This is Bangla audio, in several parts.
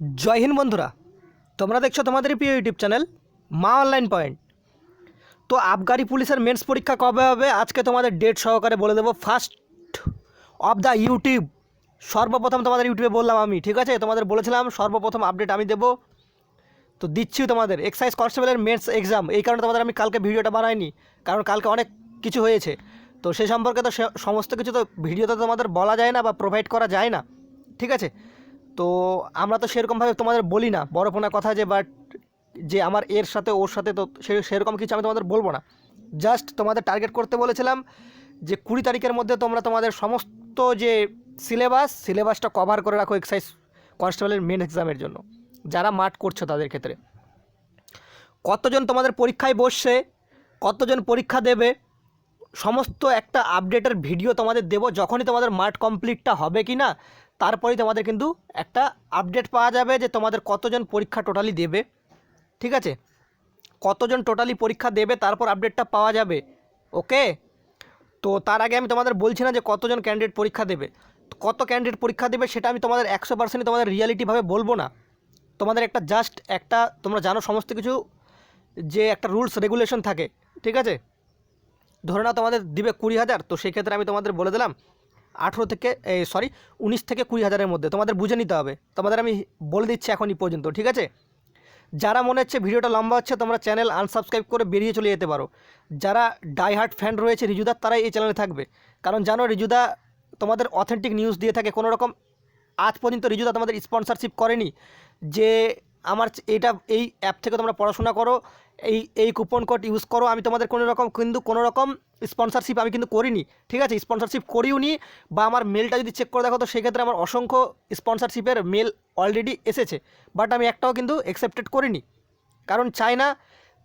জয় হিন্দ বন্ধুরা, তোমরা দেখছ তোমাদের প্রিয় YouTube channel Maa online point. তো আবগারি পুলিশের মেন্স পরীক্ষা কবে হবে? আজকে তোমাদের ডেট সহকারে বলে দেবো ফার্স্ট অফ দ্য ইউটিউব সর্বপ্রথম তোমাদের ইউটিউবে বললাম আমি, ঠিক আছে? তোমাদের বলেছিলাম, সর্বপ্রথম আপডেট আমি দেবো। তো দিচ্ছি তোমাদের এক্সাইজ কনস্টেবলের মেন্স এক্সাম এই কারণে তোমাদের আমি কালকে ভিডিওটা বানাইনি, কারণ কালকে অনেক কিছু হয়েছে। তো সে সম্পর্কে তো সমস্ত কিছু তো ভিডিওতে তোমাদের বলা যায় না বা প্রোভাইড করা যায় না, ঠিক আছে? তো আমরা তো সেরকমভাবে তোমাদের বলি না। বড় ফোনা কথা যে বাট যে আমার এর সাথে, ওর সাথে তো সেরকম কিছু আমি তোমাদের বলব না। জাস্ট তোমাদের টার্গেট করতে বলেছিলাম যে, কুড়ি তারিখের মধ্যে তোমরা তোমাদের সমস্ত যে সিলেবাস সিলেবাসটা কভার করে রাখো এক্সাইজ কনস্টেবলের মেন এক্সামের জন্য। যারা মাঠ করছ তাদের ক্ষেত্রে। কতজন তোমাদের পরীক্ষায় বসছে, কতজন পরীক্ষা দেবে, সমস্ত একটা আপডেটের ভিডিও তোমাদের দেবো। যখনই তোমাদের মাঠ কমপ্লিটটা হবে কি না তারপরেই তোমাদের কিন্তু একটা আপডেট পাওয়া যাবে যে তোমাদের কতজন পরীক্ষা টোটালি দেবে, ঠিক আছে? কতজন টোটালি পরীক্ষা দেবে, তারপর আপডেটটা পাওয়া যাবে ওকে তো তার আগে আমি তোমাদের বলছি না যে কতজন ক্যান্ডিডেট পরীক্ষা দেবে। কত ক্যান্ডিডেট পরীক্ষা দেবে সেটা আমি তোমাদের একশো পার্সেন্ট তোমাদের রিয়ালিটিভাবে বলব না। তোমাদের একটা জাস্ট একটা, তোমরা জানো সমস্ত কিছু, যে একটা রুলস রেগুলেশন থাকে, ঠিক আছে? ধরে নাও তোমাদের দিবে কুড়ি হাজার, তো সেই ক্ষেত্রে আমি তোমাদের বলে দিলাম আঠেরো থেকে সরি উনিশ থেকে কুড়ি হাজারের মধ্যে। তোমাদের বুঝে নিতে হবে। তোমাদের আমি বলে দিচ্ছি এখনই পর্যন্ত, ঠিক আছে? যারা মনে হচ্ছে ভিডিওটা লম্বা হচ্ছে, তোমরা চ্যানেল আনসাবস্ক্রাইব করে বেরিয়ে চলে যেতে পারো। যারা ডাইহার্ট ফ্যান রয়েছে রিজুদার তারাই এই চ্যানেলে থাকবে। কারণ জানো, রিজুদা তোমাদের অথেন্টিক নিউজ দিয়ে থাকে। কোনো রকম আজ পর্যন্ত রিজুদা তোমাদের স্পন্সরশিপ করেনি। যে আমার এইটা, এই অ্যাপ থেকে তোমরা পড়াশোনা করো এই এই কুপন কোড ইউজ করো। আমি তোমাদের কোনো রকম কিন্তু কোনো রকম স্পন্সরশিপ আমি কিন্তু করিনি, ঠিক আছে? স্পন্সরশিপ করিও নি বা আমার মেলটা যদি চেক করে দেখো, তো সেক্ষেত্রে আমার অসংখ্য স্পন্সরশিপের মেল অলরেডি এসেছে। বাট আমি একটাও কিন্তু অ্যাকসেপ্টেড করিনি। কারণ চাই না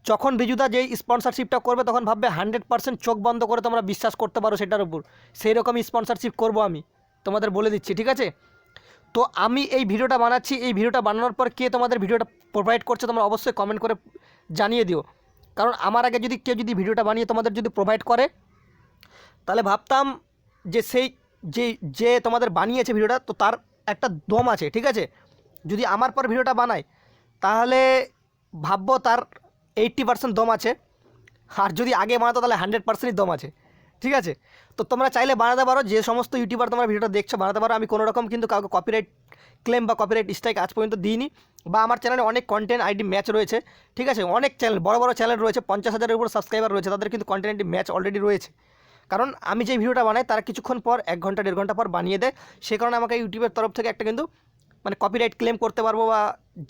যখন রিজুদা যেই স্পন্সরশিপটা করবে, তখন ভাববে হান্ড্রেড পার্সেন্ট চোখ বন্ধ করে তোমরা বিশ্বাস করতে পারো সেটার উপর। সেই রকমই স্পন্সরশিপ করব আমি, তোমাদের বলে দিচ্ছি, ঠিক আছে? তো আমি এই ভিডিওটা বানাচ্ছি। এই ভিডিওটা বানানোর পর কে তোমাদের ভিডিওটা প্রোভাইড করছে, তোমরা অবশ্যই কমেন্ট করে জানিয়ে দিও। কারণ আমার আগে যদি কেউ যদি ভিডিওটা বানিয়ে তোমাদের যদি প্রোভাইড করে, তাহলে ভাবতাম যে সেই যে যে তোমাদের বানিয়েছে ভিডিওটা, তো তার একটা দম আছে, ঠিক আছে? যদি আমার পর ভিডিওটা বানায়, তাহলে ভাববো তার এইট্টি পার্সেন্ট দম আছে। আর যদি আগে বানাতো, তাহলে হান্ড্রেড পার্সেন্টই দম আছে। ঠিক আছে? তো তোমরা চাইলে বানাতে পারো, যে সমস্ত ইউটিউবার তোমরা ভিডিওটা দেখছ বানাতে পারো। আমি কোনো রকম কিন্তু কাউকে কপিরাইট ক্লেম বা কপিরাইট স্ট্রাইক আজ পর্যন্ত দিইনি বা আমার চ্যানেলে অনেক কন্টেন্ট আইডি ম্যাচ রয়েছে, ঠিক আছে? অনেক চ্যানেল বড় বড় চ্যানেল রয়েছে, পঞ্চাশ হাজারের উপর সাবস্ক্রাইবার রয়েছে, তাদের কিন্তু কন্টেন্ট আইডি ম্যাচ অলরেডি রয়েছে। কারণ আমি যে ভিডিওটা বানাই, তারা কিছুক্ষণ পর, এক ঘণ্টা, দেড় ঘণ্টা পর বানিয়ে দেয়। সে কারণে আমাকে ইউটিউবের তরফ থেকে একটা কিন্তু মানে কপিরাইট ক্লেম করতে পারব বা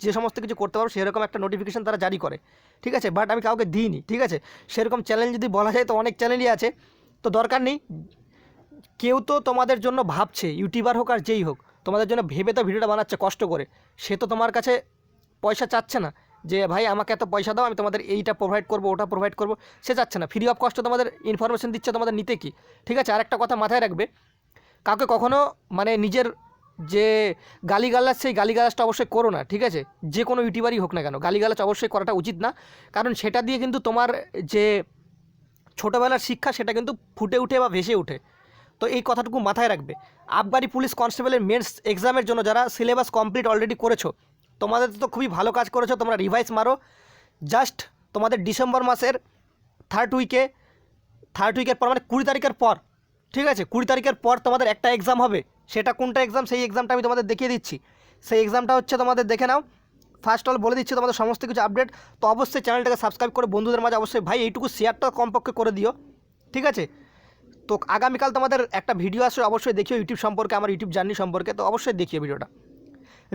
যে সমস্ত কিছু করতে পারব, সেরকম একটা নোটিফিকেশন তারা জারি করে। ঠিক আছে? বাট আমি কাউকে দিইনি, ঠিক আছে? সেরকম চ্যানেল যদি বলা যায়, তো অনেক চ্যানেলই আছে। তো দরকার নেই। কেউ তো তোমাদের জন্য ভাবছে, ইউটিউবার হোক আর যেই হোক, তোমাদের জন্য ভেবে তো ভিডিওটা বানাচ্ছে কষ্ট করে। সে তো তোমার কাছে পয়সা চাচ্ছে না যে, ভাই, আমাকে এত পয়সা দাও, আমি তোমাদের এইটা প্রোভাইড করব, ওটা প্রোভাইড করব। সে চাচ্ছে না। ফ্রি অফ কষ্ট তোমাদের ইনফরমেশন দিচ্ছে, তোমাদের নিতে কি? ঠিক আছে আর একটা কথা মাথায় রাখবে, কাউকে কখনো মানে নিজের যে গালিগালাজ, সেই গালিগালাজটা অবশ্যই করো না, ঠিক আছে? যে কোনো ইউটিউবারই হোক না কেন, গালিগালাজ অবশ্যই করাটা উচিত না। কারণ সেটা দিয়ে কিন্তু তোমার যে ছোটোবেলার শিক্ষা সেটা কিন্তু ফুটে উঠে বা ভেসে ওঠে। তো এই কথাটুকু মাথায় রাখবে। আবগারি পুলিশ কনস্টেবলের মেন্স এক্সামের জন্য যারা সিলেবাস কমপ্লিট অলরেডি করেছ, তোমাদের তো খুবই ভালো কাজ করেছ, তোমরা রিভাইজ মারো। জাস্ট তোমাদের ডিসেম্বর মাসের থার্ড উইকে থার্ড উইকের পর মানে কুড়ি তারিখের পর, ঠিক আছে? কুড়ি তারিখের পর তোমাদের একটা এক্সাম হবে। সেটা কোনটা এক্সাম সেই এক্সামটা আমি তোমাদের দেখিয়ে দিচ্ছি। সেই এক্সামটা হচ্ছে তোমাদের দেখে নাও। ফার্স্ট অল বলে দিচ্ছি তোমাদের সমস্ত কিছু আপডেট তো অবশ্যই চ্যানেলটাকে সাবস্ক্রাইব করে বন্ধুদের মাঝে অবশ্যই ভাই, এইটুকু শেয়ারটা কমপক্ষে করে দিও। ঠিক আছে? তো আগামীকাল তোমাদের একটা ভিডিও আসবে, অবশ্যই দেখিও ইউটিউব সম্পর্কে, আমার ইউটিউব জার্নি সম্পর্কে। তো অবশ্যই দেখিও ভিডিওটা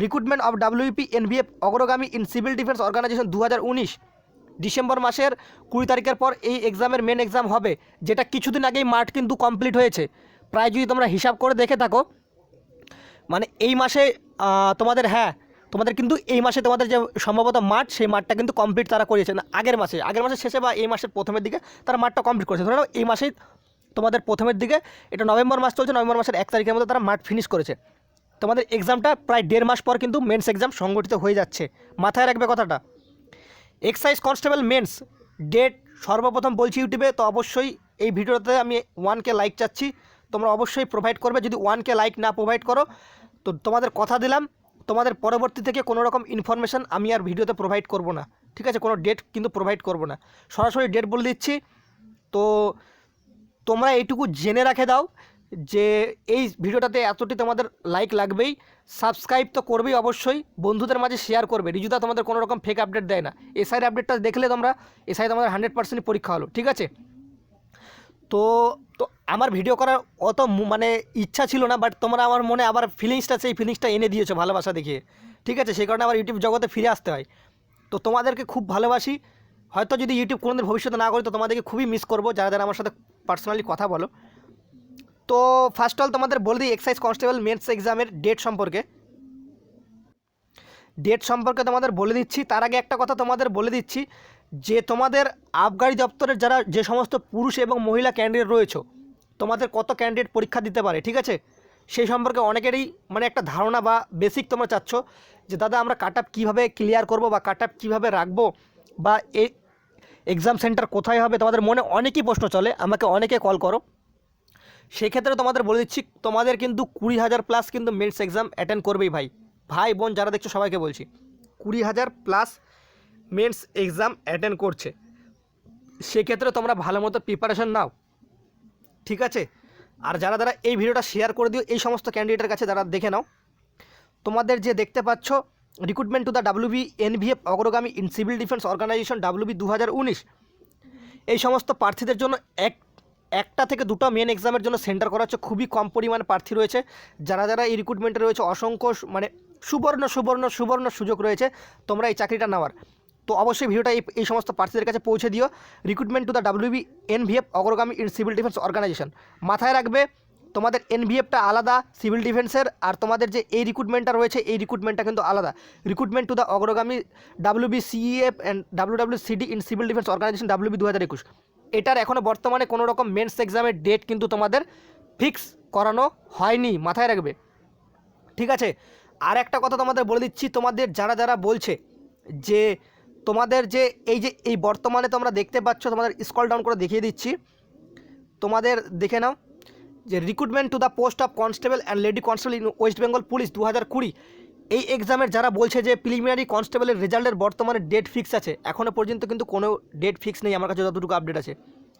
রিক্রুটমেন্ট অফ ডাব্লিউপি এনভিএফ অগ্রগামী ইন সিভিল ডিফেন্স অর্গানাইজেশন দু হাজার উনিশ, ডিসেম্বর মাসের কুড়ি তারিখের পর এই এক্সামের মেন এক্সাম হবে, যেটা কিছুদিন আগেই মাঠ কিন্তু কমপ্লিট হয়েছে। প্রায় যদি তোমরা হিসাব করে দেখে থাকো মানে এই মাসে তোমাদের হ্যাঁ তোমাদের কিন্তু এই মাসে তোমাদের যে সম্ভবত মাঠ, সেই মাঠটা কিন্তু কমপ্লিট তারা করিয়েছে না, আগের মাসে, আগের মাসের শেষে বা এই মাসের প্রথমের দিকে তারা মাঠটা কমপ্লিট করেছে। ধরে এই মাসেই তোমাদের প্রথমের দিকে, এটা নভেম্বর মাস চলছে, নভেম্বর মাসের এক তারিখের মধ্যে তারা মাঠ ফিনিশ করেছে। তোমাদের এক্সামটা প্রায় দেড় মাস পর কিন্তু মেন্স এক্সাম সংগঠিত হয়ে যাচ্ছে। মাথায় রাখবে কথাটা। এক্সাইজ কনস্টেবল মেন্স ডেট সর্বপ্রথম বলছি ইউটিউবে, তো অবশ্যই এই ভিডিওতে আমি ওয়ান কে লাইক চাচ্ছি। তোমরা অবশ্যই প্রোভাইড করবে। যদি ওয়ান কে লাইক না প্রোভাইড করো, তো তোমাদের কথা দিলাম। তোমাদের পরবর্তী থেকে কোনো রকম ইনফরমেশান আমি আর ভিডিওতে প্রোভাইড করব না। ঠিক আছে? কোনো ডেট কিন্তু প্রোভাইড করব না। সরাসরি ডেট বলে দিচ্ছি। তো তোমরা এইটুকু জেনে রাখে দাও যে এই ভিডিওটাতে এতটি তোমাদের লাইক লাগবেই। সাবস্ক্রাইব তো করবেই অবশ্যই। বন্ধুদের মাঝে শেয়ার করবে। রিজুদা তোমাদের কোনো রকম ফেক আপডেট দেয় না। এসআইয়ের আপডেটটা দেখলে তোমরা এসআই তোমাদের হান্ড্রেড পার্সেন্ট পরীক্ষা হলো। ঠিক আছে? তো তো আমার ভিডিও করার অত মানে ইচ্ছা ছিল না বাট তোমরা আমার মনে আবার ফিলিংসটা সেই ফিলিংসটা এনে দিয়েছ ভালোবাসা দেখিয়ে। ঠিক আছে? সেই কারণে আবার ইউটিউব জগতে ফিরে আসতে হয়। তো তোমাদেরকে খুব ভালোবাসি। হয়তো যদি ইউটিউব কোনোদিন ভবিষ্যতে না করি, তো তোমাদেরকে খুবই মিস করব। যারা যারা আমার সাথে পার্সোনালি কথা বলো। তো ফার্স্ট অল তোমাদের বলে দিই এক্সাইজ কনস্টেবল মেন্স এক্সামের ডেট সম্পর্কে। ডেট সম্পর্কে তোমাদের বলে দিচ্ছি। তার আগে একটা কথা তোমাদের বলে দিচ্ছি, যে তোমাদের আবগারি দপ্তরের যারা যে সমস্ত পুরুষ এবং মহিলা ক্যান্ডিডেট রয়েছে তোমাদের কত ক্যান্ডিডেট পরীক্ষা দিতে পারে, ঠিক আছে? সেই সম্পর্কে অনেকেরই মানে একটা ধারণা বা বেসিক তোমরা চাচ্ছ যে, দাদা, আমরা কাট আপ কীভাবে ক্লিয়ার করব বা কাট আপ কীভাবে রাখব বা এ এক্সাম সেন্টার কোথায় হবে? তোমাদের মনে অনেকই প্রশ্ন চলে, আমাকে অনেকে কল করো। সেক্ষেত্রে তোমাদের বলে দিচ্ছি, তোমাদের কিন্তু কুড়ি হাজার প্লাস কিন্তু মেন্স এক্সাম অ্যাটেন্ড করবেই ভাই। ভাই, বোন যারা দেখছ, সবাইকে বলছি, কুড়ি হাজার প্লাস মেন্স এক্সাম অ্যাটেন্ড করছে। সেক্ষেত্রে তোমরা ভালো মতো প্রিপারেশান নাও। ঠিক আছে? আর যারা যারা এই ভিডিওটা শেয়ার করে দিও, এই সমস্ত ক্যান্ডিডেটের কাছে যারা দেখে নাও। তোমাদের যে দেখতে পাচ্ছ recruitment to the WB NVF অগ্রগামী in civil defence organisation WB দু এই সমস্ত প্রার্থীদের জন্য এক, একটা থেকে দুটো মেন এক্সামের জন্য সেন্টার করা হচ্ছে। খুবই কম পরিমাণ প্রার্থী রয়েছে। যারা যারা এই রিক্রুটমেন্টে রয়েছে, অসংখ্য মানে সুবর্ণ সুবর্ণ সুবর্ণ সুযোগ রয়েছে, তোমরা এই চাকরিটা নেওয়ার। তো অবশ্যই ভিডিওটা এই এই সমস্ত প্রার্থীদের কাছে পৌঁছে দিও। Recruitment to the WB NVF অগ্রগামী ইন সিভিল ডিফেন্স অর্গানাইজেশন মাথায় রাখবে, তোমাদের এনভিএফটা আলাদা সিভিল ডিফেন্সের আর তোমাদের যে এই রিক্রুটমেন্টটা রয়েছে, এই রিক্রুটমেন্টটা কিন্তু আলাদা। রিক্রুটমেন্ট টু দ্য অগ্রগামী WB CEF and W W CD in civil defence organisation WB দু হাজার একুশ। এটার এখনও বর্তমানে কোনো রকম মেন্স এক্সামের ডেট কিন্তু তোমাদের ফিক্স করানো হয়নি, মাথায় রাখবে। ঠিক আছে? আর একটা কথা তোমাদের বলে দিচ্ছি, তোমাদের যারা যারা বলছে যে তোমাদের যে এই যে, এই বর্তমানে তোমরা দেখতে পাচ্ছ, তোমাদের স্কল ডাউন করে দেখিয়ে দিচ্ছি। তোমাদের দেখে নাও যে recruitment to the post of constable and lady constable in West Bengal police দু হাজার কুড়ি। এই এক্সামের যারা বলছে যে প্রিলিমিনারি কনস্টেবলের রেজাল্টের বর্তমানে ডেট ফিক্স আছে এখনও পর্যন্ত কিন্তু কোনো ডেট ফিক্স নেই, আমার কাছে যতটুকু আপডেট আছে।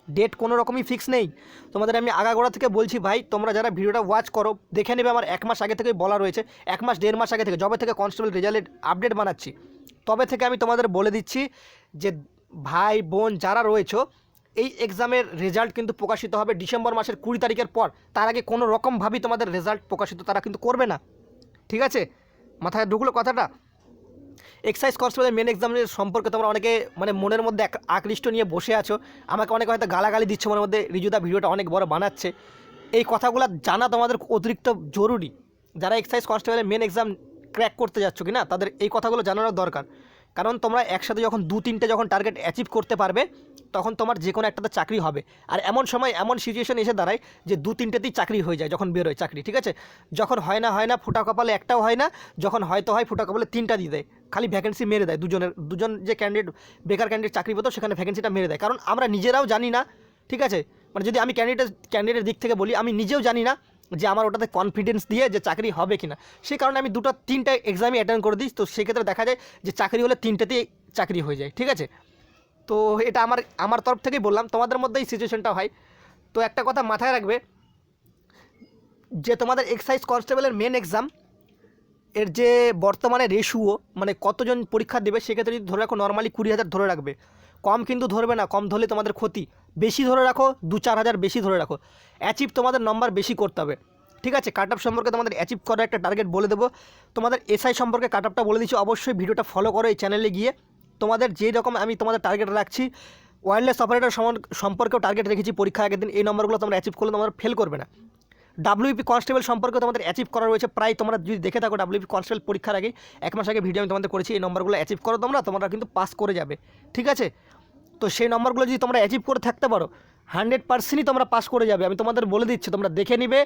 ডেট কোনো রকমই ফিক্স নেই। তোমাদের আমি আগাগোড়া থেকে বলছি ভাই, তোমরা যারা ভিডিওটা ওয়াচ করো, দেখে নেবে আমার এক মাস আগে থেকেই বলা রয়েছে, এক মাস, দেড় মাস আগে থেকে যবে থেকে কনস্টেবল রেজাল্টের আপডেট বানাচ্ছি, তবে থেকে আমি তোমাদের বলে দিচ্ছি যে ভাই, বোন যারা রয়েছে, এই এক্সামের রেজাল্ট কিন্তু প্রকাশিত হবে ডিসেম্বর মাসের কুড়ি তারিখের পর। তার আগে কোনো রকমভাবেই তোমাদের রেজাল্ট প্রকাশিত তারা কিন্তু করবে না। ঠিক আছে? মাথায় ঢুকলো কথাটা? এক্সাইজ কনস্টেবলের মেন এক্সামের সম্পর্কে তোমরা অনেকে মানে মনের মধ্যে আকৃষ্ট নিয়ে বসে আছো। আমাকে অনেকে হয়তো গালাগালি দিচ্ছে, মনের মধ্যে রিজুদা ভিডিওটা অনেক বড় বানাচ্ছে। এই কথাগুলো জানা তোমাদের অতিরিক্ত জরুরি। যারা এক্সাইজ কনস্টেবলের মেন এক্সাম ক্র্যাক করতে যাচ্ছ কি না তাদের এই কথাগুলো জানানোর দরকার। কারণ তোমরা একসাথে যখন দু তিনটে যখন টার্গেট অ্যাচিভ করতে পারবে, তখন তোমার যে কোনো একটাতে চাকরি হবে। আর এমন সময় এমন সিচুয়েশন এসে দাঁড়ায় যে দু তিনটেতেই চাকরি হয়ে যায় যখন বেরোয় চাকরি, ঠিক আছে? যখন হয় না হয় না, ফুটা কপালে একটাও হয় না, যখন হয়তো হয় ফুটা কপালে তিনটা দিয়ে দেয়। খালি ভ্যাকেন্সি মেরে দেয় দুজনের, দুজন যে ক্যান্ডিডেট বেকার ক্যান্ডিডেট চাকরি পেতো, সেখানে ভ্যাকেন্সিটা মেরে দেয়। কারণ আমরা নিজেরাও জানি না, ঠিক আছে? মানে যদি আমি ক্যান্ডিডেট ক্যান্ডিডেটের দিক থেকে বলি, আমি নিজেও জানি না যে আমার ওটাতে কনফিডেন্স দিয়ে যে চাকরি হবে কি না সেই কারণে আমি দুটো, তিনটা এক্সামই অ্যাটেন্ড করে দিই। তো সেক্ষেত্রে দেখা যায় যে চাকরি হলে তিনটেতেই চাকরি হয়ে যায়, ঠিক আছে? তো এটা আমার আমার তরফ থেকেই বললাম, তোমাদের মধ্যে এই সিচুয়েশনটা হয়। তো একটা কথা মাথায় রাখবে, যে তোমাদের এক্সাইজ কনস্টেবলের মেন এক্সাম এর যে বর্তমানে রেশুও মানে কতজন পরীক্ষা দেবে, সেক্ষেত্রে যদি ধরে রাখো নর্মালি কুড়ি হাজার ধরে রাখবে। কম কিন্তু ধরবে না, কম ধরলে তোমাদের ক্ষতি। বেশি ধরে রাখো, দু চার হাজার বেশি ধরে রাখো। অ্যাচিভ তোমাদের নম্বর বেশি করতে হবে। ঠিক আছে? কাট সম্পর্কে তোমাদের অ্যাচিভ করার একটা টার্গেট বলে দেবো। তোমাদের এসআই সম্পর্কে কাট বলে দিচ্ছি। অবশ্যই ভিডিওটা ফলো করো এই চ্যানেলে গিয়ে। তোমাদের যেই রকম আমি তোমাদের টার্গেট রাখছি ওয়্যারলেস অপারেটর সম্পর্কেও টার্গেট রেখেছি পরীক্ষা আগের দিন। এই নম্বরগুলো তোমরা অ্যাচিভ করলে তোমরা ফেল করবে না। ডাব্লিউপি কনস্টেবল সম্পর্কে তোমাদের অ্যাচিভ করা রয়েছে। প্রায় তোমরা যদি দেখে থাকো ডাব্লিউপি কনস্টেবল পরীক্ষার আগে, এক মাস আগে ভিডিও আমি তোমাদের করেছি। এই নম্বরগুলো অ্যাচিভ করো তোমরা তোমরা কিন্তু পাস করে যাবে। ঠিক আছে? তো সেই নম্বরগুলো যদি তোমরা অ্যাচিভ করে থাকতে পারো হান্ড্রেড পার্সেন্টই তোমরা পাস করে যাবে। আমি তোমাদের বলে দিচ্ছি, তোমরা দেখে নিবে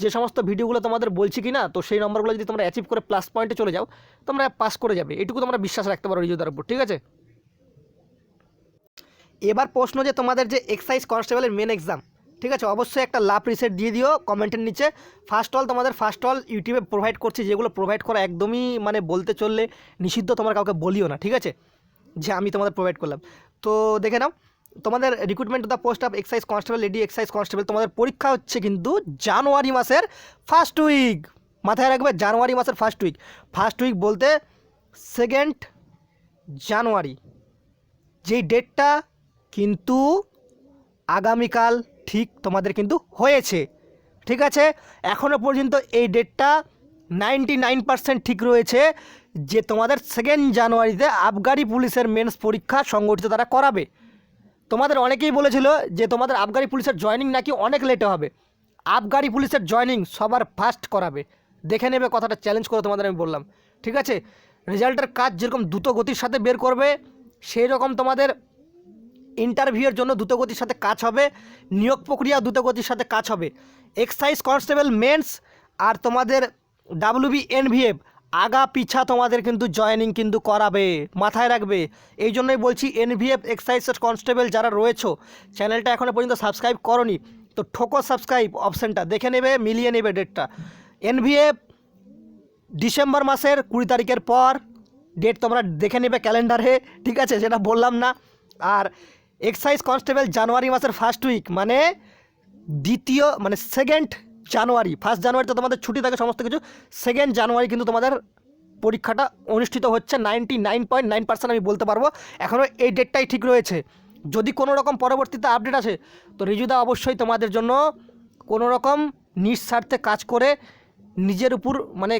যে সমস্ত ভিডিওগুলো তোমাদের বলছি কি না তো সেই নম্বরগুলো যদি তোমরা অ্যাচিভ করে প্লাস পয়েন্টে চলে যাও, তোমরা পাস করে যাবে। এটুকু তোমরা বিশ্বাস রাখতে পারো রিজুদার উপর, ঠিক আছে? এবার প্রশ্ন যে তোমাদের যে এক্সাইজ কনস্টেবলের মেন এক্সাম ঠিক আছে? অবশ্যই একটা লাভ রিসেট দিয়ে দিও কমেন্টের নিচে। ফার্স্ট অল তোমাদের ফার্স্ট অল ইউটিউবে প্রোভাইড করছি, যেগুলো প্রোভাইড করা একদমই মানে বলতে চললে নিষিদ্ধ তোমার কাউকে বলিও না, ঠিক আছে? যে আমি তোমাদের প্রোভাইড করলাম। তো দেখে নাও, তোমাদের recruitment the post of excise constable lady excise constable তোমাদের পরীক্ষা হচ্ছে কিন্তু জানুয়ারি মাসের ফার্স্ট উইক মাথায় রাখবে জানুয়ারি মাসের ফার্স্ট উইক ফার্স্ট উইক বলতে সেকেন্ড জানুয়ারি। যেই ডেটটা কিন্তু আগামীকাল ঠিক তোমাদের কিন্তু হয়েছে। ঠিক আছে? এখনও পর্যন্ত এই ডেটটা নাইনটি নাইন পার্সেন্ট ঠিক রয়েছে যে তোমাদের সেকেন্ড জানুয়ারিতে আবগারি পুলিশের মেন্স পরীক্ষা সংগঠিত তারা করাবে। তোমাদের অনেকেই বলেছিল যে তোমাদের আবগারি পুলিশের জয়নিং নাকি অনেক লেটে হবে। আবগারি পুলিশের জয়নিং সবার ফার্স্ট করাবে। দেখে নেবে কথাটা চ্যালেঞ্জ করে তোমাদের আমি বললাম। ঠিক আছে? রেজাল্টের কাজ যেরকম দ্রুত গতির সাথে বের করবে সেই রকম তোমাদের ইন্টারভিউয়ের জন্য দ্রুতগতির সাথে কাজ হবে, নিয়োগ প্রক্রিয়া দ্রুতগতির সাথে কাজ হবে। এক্সাইজ কনস্টেবল মেন্স আর তোমাদের ডাব্লিউবি এনভিএফ আগা পিছা তোমাদের কিন্তু জয়েনিং কিন্তু করাবে, মাথায় রাখবে। এই জন্যই বলছি এনভিএফ এক্সাইজ কনস্টেবল যারা রয়েছো, চ্যানেলটা এখনও পর্যন্ত সাবস্ক্রাইব করনি, তো ঠোকো সাবস্ক্রাইব অপশানটা, দেখে নেবে, মিলিয়ে নেবে ডেটটা। এনভিএফ ডিসেম্বর মাসের কুড়ি তারিখের পর, ডেট তোমরা দেখে নেবে ক্যালেন্ডারে, ঠিক আছে সেটা বললাম না। আর এক্সাইজ কনস্টেবল জানুয়ারি মাসের ফার্স্ট উইক মানে দ্বিতীয় মানে সেকেন্ড জানুয়ারি ফার্স্ট জানুয়ারিতে তোমাদের ছুটি থাকে সমস্ত কিছু সেকেন্ড জানুয়ারি কিন্তু তোমাদের পরীক্ষাটা অনুষ্ঠিত হচ্ছে ninety nine point nine percent আমি বলতে পারব। এখনও এই ডেটটাই ঠিক রয়েছে। যদি কোনো রকম পরবর্তীতে আপডেট আছে তো রিজুদা অবশ্যই তোমাদের জন্য কোনো রকম নিঃস্বার্থে কাজ করে নিজের উপর মানে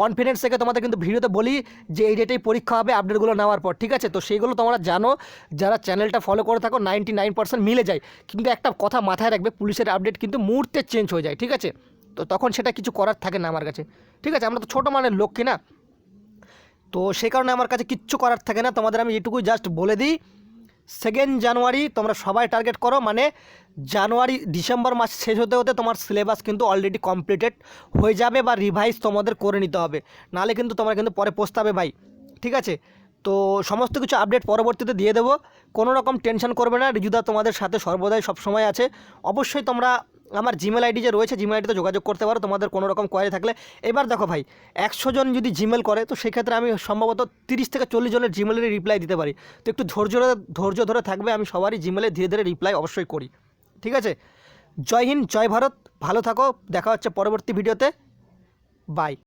কনফিডেন্স থেকে তোমাদের কিন্তু ভিডিওতে বলি যে এই ডেটেই পরীক্ষা হবে আপডেটগুলো নেওয়ার পর, ঠিক আছে? তো সেইগুলো তোমরা জানো, যারা চ্যানেলটা ফলো করে থাকো নাইনটি নাইন পার্সেন্ট মিলে যায়। কিন্তু একটা কথা মাথায় রাখবে, পুলিশের আপডেট কিন্তু মুহূর্তে চেঞ্জ হয়ে যায়, ঠিক আছে? তো তখন সেটা কিছু করার থাকে না আমার কাছে, ঠিক আছে? আমরা তো ছোটো মানের লোক কিনা? তো সেই কারণে আমার কাছে কিচ্ছু করার থাকে না। তোমাদের আমি এটুকুই জাস্ট বলে দিই সেকেন্ড জানুয়ারি তোমরা সবাই টার্গেট করো মানে জানুয়ারি ডিসেম্বর মাস শেষ হতে হতে তোমার সিলেবাস কিন্তু অলরেডি কমপ্লিটেড হয়ে যাবে বা রিভাইজ তোমাদের করে নিতে হবে। নাহলে কিন্তু তোমরা কিন্তু পরে পস্তাবে ভাই, ঠিক আছে? তো সমস্ত কিছু আপডেট পরবর্তীতে দিয়ে দেবো, কোনো রকম টেনশন করবে না, রিজুদা তোমাদের সাথে সর্বদাই সবসময় আছে। অবশ্যই তোমরা আমার জিমেল আইডি যে রয়েছে জিমেল আইডিতে যোগাযোগ করতে পারো। তোমাদের কোনো রকম কোয়ারি থাকলে। এবার দেখো ভাই, একশো জন যদি জিমেল করে, তো সেক্ষেত্রে আমি সম্ভবত তিরিশ থেকে চল্লিশ জনের জিমেলের রিপ্লাই দিতে পারি। তো একটু ধৈর্য ধৈর্য ধরে থাকবে, আমি সবারই জিমেলে ধীরে ধীরে রিপ্লাই অবশ্যই করি। ঠিক আছে? জয় হিন্দ, জয় ভারত। ভালো থাকো। দেখা হচ্ছে পরবর্তী ভিডিওতে বাই